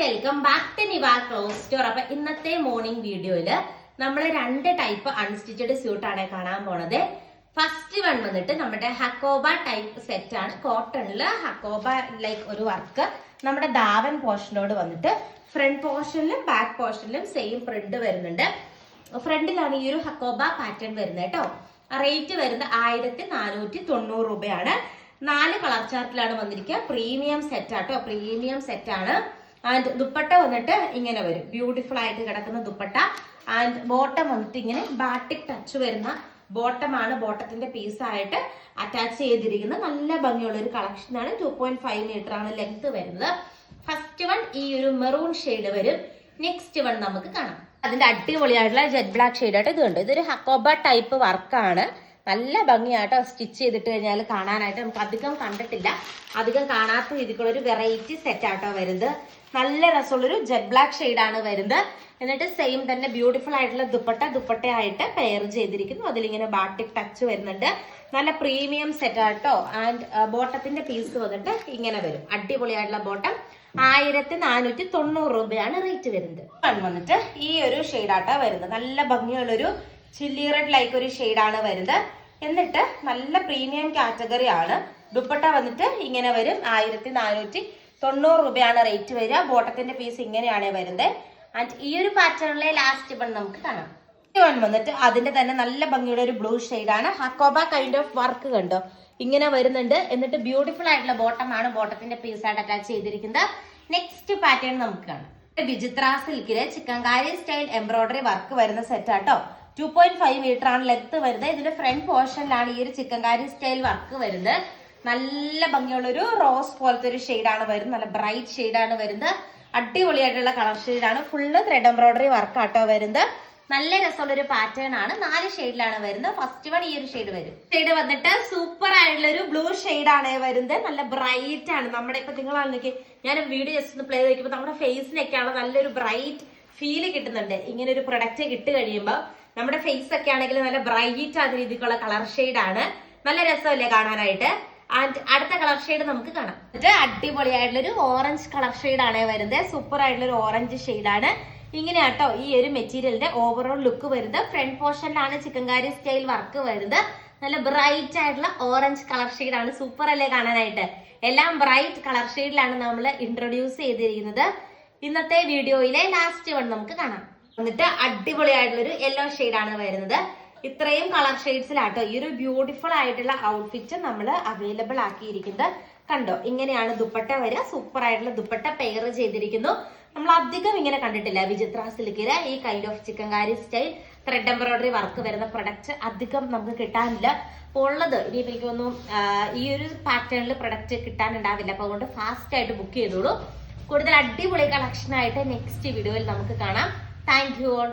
Welcome back to Niva clothes store അപ്പൊ ഇന്നത്തെ morning വീഡിയോയിൽ നമ്മൾ രണ്ട് ടൈപ്പ് അൺസ്റ്റിച്ചഡ് സ്യൂട്ട് ആണ് കാണാൻ പോണത്. ഫസ്റ്റ് വൺ വന്നിട്ട് നമ്മുടെ ഹക്കോബ ടൈപ്പ് സെറ്റ് ആണ്. കോട്ടണിൽ ഹക്കോബ ലൈക്ക് ഒരു വർക്ക് നമ്മുടെ ദാവൻ പോർഷനോട് വന്നിട്ട് ഫ്രണ്ട് പോർഷനിലും ബാക്ക് പോർഷനിലും സെയിം പ്രിന്റ് വരുന്നുണ്ട്. ഫ്രണ്ടിലാണ് ഈ ഒരു ഹക്കോബ പാറ്റേൺ വരുന്നത് കേട്ടോ. റേറ്റ് വരുന്നത് ആയിരത്തി നാനൂറ്റി തൊണ്ണൂറ് രൂപയാണ്. നാല് കളർ ചാർട്ടിലാണ് വന്നിരിക്കുക. പ്രീമിയം സെറ്റ് ആട്ടോ പ്രീമിയം സെറ്റ് ആണ്. ആൻഡ് ദുപ്പട്ട വന്നിട്ട് ഇങ്ങനെ വരും. ബ്യൂട്ടിഫുൾ ആയിട്ട് കിടക്കുന്ന ദുപ്പട്ട. ആൻഡ് ബോട്ടം വന്നിട്ട് ഇങ്ങനെ ബാട്ടിക് ടച്ച് വരുന്ന ബോട്ടമാണ് ബോട്ടത്തിന്റെ പീസായിട്ട് അറ്റാച്ച് ചെയ്തിരിക്കുന്ന നല്ല ഭംഗിയുള്ള ഒരു കളക്ഷൻ ആണ് ടു പോയിന്റ് ഫൈവ് മീറ്റർ ആണ് ലെങ്ത് വരുന്നത്. ഫസ്റ്റ് വൺ ഈ ഒരു മെറൂൺ ഷെയ്ഡ് വരും. നെക്സ്റ്റ് വൺ നമുക്ക് കാണാം. അതിന്റെ അടിപൊളിയായിട്ടുള്ള ജെറ്റ് ബ്ലാക്ക് ഷെയ്ഡ് ആയിട്ട് ഇത് കണ്ടു ഇതൊരു ഹക്കോബ ടൈപ്പ് വർക്കാണ് നല്ല ഭംഗിയാട്ടോ സ്റ്റിച്ച് ചെയ്തിട്ട് കഴിഞ്ഞാൽ കാണാനായിട്ട്. നമുക്ക് അധികം കണ്ടിട്ടില്ല. അധികം കാണാത്ത രീതിക്കുള്ള ഒരു വെറൈറ്റി സെറ്റ് ആട്ടോ വരുന്നത്. നല്ല രസമുള്ളൊരു ജെറ്റ് ബ്ലാക്ക് ആണ് വരുന്നത്. എന്നിട്ട് സെയിം തന്നെ ബ്യൂട്ടിഫുൾ ആയിട്ടുള്ള ദുപ്പട്ട ദുപ്പട്ടയായിട്ട് പെയർ ചെയ്തിരിക്കുന്നു. അതിലിങ്ങനെ ബാട്ടിക് ടച്ച് വരുന്നുണ്ട്. നല്ല പ്രീമിയം സെറ്റ് ആട്ടോ. ആൻഡ് ബോട്ടത്തിന്റെ പീസ് വന്നിട്ട് ഇങ്ങനെ വരും. അടിപൊളിയായിട്ടുള്ള ബോട്ടം ആയിരത്തി നാനൂറ്റി തൊണ്ണൂറ് രൂപയാണ് റേറ്റ് വരുന്നത്. വന്നിട്ട് ഈ ഒരു ഷെയ്ഡാട്ടോ വരുന്നത്. നല്ല ഭംഗിയുള്ളൊരു ചില്ലി റെഡ് ലൈക്ക് ഒരു ഷെയ്ഡാണ് വരുന്നത്. എന്നിട്ട് നല്ല പ്രീമിയം കാറ്റഗറി ആണ്. ദുപ്പട്ട വന്നിട്ട് ഇങ്ങനെ വരും. ആയിരത്തി നാനൂറ്റി തൊണ്ണൂറ് രൂപയാണ് റേറ്റ് വരിക. ബോട്ടത്തിന്റെ പീസ് ഇങ്ങനെയാണ് വരുന്നത്. ആൻഡ് ഈ ഒരു പാറ്റേണിലെ ലാസ്റ്റ് വൺ നമുക്ക് കാണാം. വൺ വന്നിട്ട് അതിന്റെ തന്നെ നല്ല ഭംഗിയുടെ ഒരു ബ്ലൂ ആണ്. ഹക്കോബ കൈൻഡ് ഓഫ് വർക്ക് കണ്ടോ? ഇങ്ങനെ വരുന്നുണ്ട്. എന്നിട്ട് ബ്യൂട്ടിഫുൾ ആയിട്ടുള്ള ബോട്ടം ആണ് ബോട്ടത്തിന്റെ പീസായിട്ട് അറ്റാച്ച് ചെയ്തിരിക്കുന്നത്. നെക്സ്റ്റ് പാറ്റേൺ നമുക്ക് കാണാം. വിചിത്ര സിൽക്കിൽ ചിക്കൻകാരി സ്റ്റൈൽ എംബ്രോയിഡറി വർക്ക് വരുന്ന സെറ്റ് ആട്ടോ ടു പോയിന്റ് ഫൈവ് മീറ്റർ ആണ് ലെങ്ത് വരുന്നത്. ഇതിന്റെ ഫ്രണ്ട് പോർഷനിലാണ് ഈ ഒരു ചിക്കൻ ചിക്കൻകാരി സ്റ്റൈൽ വർക്ക് വരുന്നത്. നല്ല ഭംഗിയുള്ള ഒരു റോസ് പോലത്തെ ഒരു ആണ് വരുന്നത്. നല്ല ബ്രൈറ്റ് ആണ് വരുന്നത്. അടിപൊളിയായിട്ടുള്ള കളർ ആണ്. ഫുള്ള് ത്രെഡ് എംബ്രോയിഡറി വർക്ക് ആട്ടോ വരുന്നത്. നല്ല രസമുള്ള ഒരു പാറ്റേൺ ആണ്. നാല് ഷെയ്ഡിലാണ് വരുന്നത്. ഫസ്റ്റ് വൺ ഈ ഒരു ഷെയ്ഡ് വരും. ഷെയ്ഡ് വന്നിട്ട് സൂപ്പർ ആയിട്ടുള്ള ഒരു ബ്ലൂ ആണ് വരുന്നത്. നല്ല ബ്രൈറ്റ് ആണ്. നമ്മുടെ ഇപ്പൊ നിങ്ങളാണ് നോക്കി. ഞാൻ വീഡിയോ ജസ്റ്റ് ഒന്ന് പ്ലേ ചെയ്ത് നമ്മുടെ ഫേസിനൊക്കെയാണ് നല്ലൊരു ബ്രൈറ്റ് ഫീൽ കിട്ടുന്നുണ്ട്. ഇങ്ങനെ ഒരു പ്രൊഡക്റ്റ് കിട്ടി കഴിയുമ്പോൾ നമ്മുടെ ഫേസ് ഒക്കെ ആണെങ്കിൽ നല്ല ബ്രൈറ്റ് ആകുന്ന രീതിക്കുള്ള കളർ ആണ്. നല്ല രസമല്ലേ കാണാനായിട്ട്? ആൻഡ് അടുത്ത കളർ ഷെയ്ഡ് നമുക്ക് കാണാം. എന്നിട്ട് അടിപൊളിയായിട്ടുള്ള ഒരു ഓറഞ്ച് കളർ ആണ് വരുന്നത് സൂപ്പർ ആയിട്ടുള്ള ഒരു ഓറഞ്ച് ആണ്. ഇങ്ങനെ കേട്ടോ ഈ ഒരു മെറ്റീരിയലിന്റെ ഓവറോൾ ലുക്ക് വരുന്നത്. ഫ്രണ്ട് പോർഷനിലാണ് ചിക്കൻകാരി സ്റ്റൈൽ വർക്ക് വരുന്നത്. നല്ല ബ്രൈറ്റ് ആയിട്ടുള്ള ഓറഞ്ച് കളർ ആണ്. സൂപ്പർ അല്ലേ കാണാനായിട്ട്? എല്ലാം ബ്രൈറ്റ് കളർ ഷെയ്ഡിലാണ് നമ്മൾ ഇൻട്രൊഡ്യൂസ് ചെയ്തിരിക്കുന്നത്. ഇന്നത്തെ വീഡിയോയിലെ ലാസ്റ്റ് വൺ നമുക്ക് കാണാം. എന്നിട്ട് അടിപൊളിയായിട്ടുള്ള ഒരു യെല്ലോ ആണ് വരുന്നത്. ഇത്രയും കളർ ഷെയ്ഡ്സിലാട്ടോ ഈ ഒരു ബ്യൂട്ടിഫുൾ ആയിട്ടുള്ള ഔട്ട്ഫിറ്റ് നമ്മൾ അവൈലബിൾ ആക്കിയിരിക്കുന്നത്. കണ്ടോ ഇങ്ങനെയാണ് ദുപ്പട്ട വരിക. സൂപ്പർ ആയിട്ടുള്ള ദുപ്പട്ട പെയർ ചെയ്തിരിക്കുന്നു. നമ്മൾ അധികം ഇങ്ങനെ കണ്ടിട്ടില്ല. വിചിത്ര സിൽക്കിൽ ഈ kind of chikankari style thread embroidery work വരുന്ന പ്രൊഡക്റ്റ് അധികം നമുക്ക് കിട്ടാനില്ല. അപ്പോൾ ഉള്ളത് ഇനി എനിക്ക് തോന്നുന്നു ഈ ഒരു പാറ്റേണിൽ പ്രൊഡക്റ്റ് കിട്ടാനുണ്ടാവില്ല. അപ്പോൾ അതുകൊണ്ട് ഫാസ്റ്റ് ആയിട്ട് ബുക്ക് ചെയ്തോളൂ. കൂടുതൽ അടിപൊളി കളക്ഷൻ ആയിട്ട് നെക്സ്റ്റ് വീഡിയോയിൽ നമുക്ക് കാണാം. Thank you all.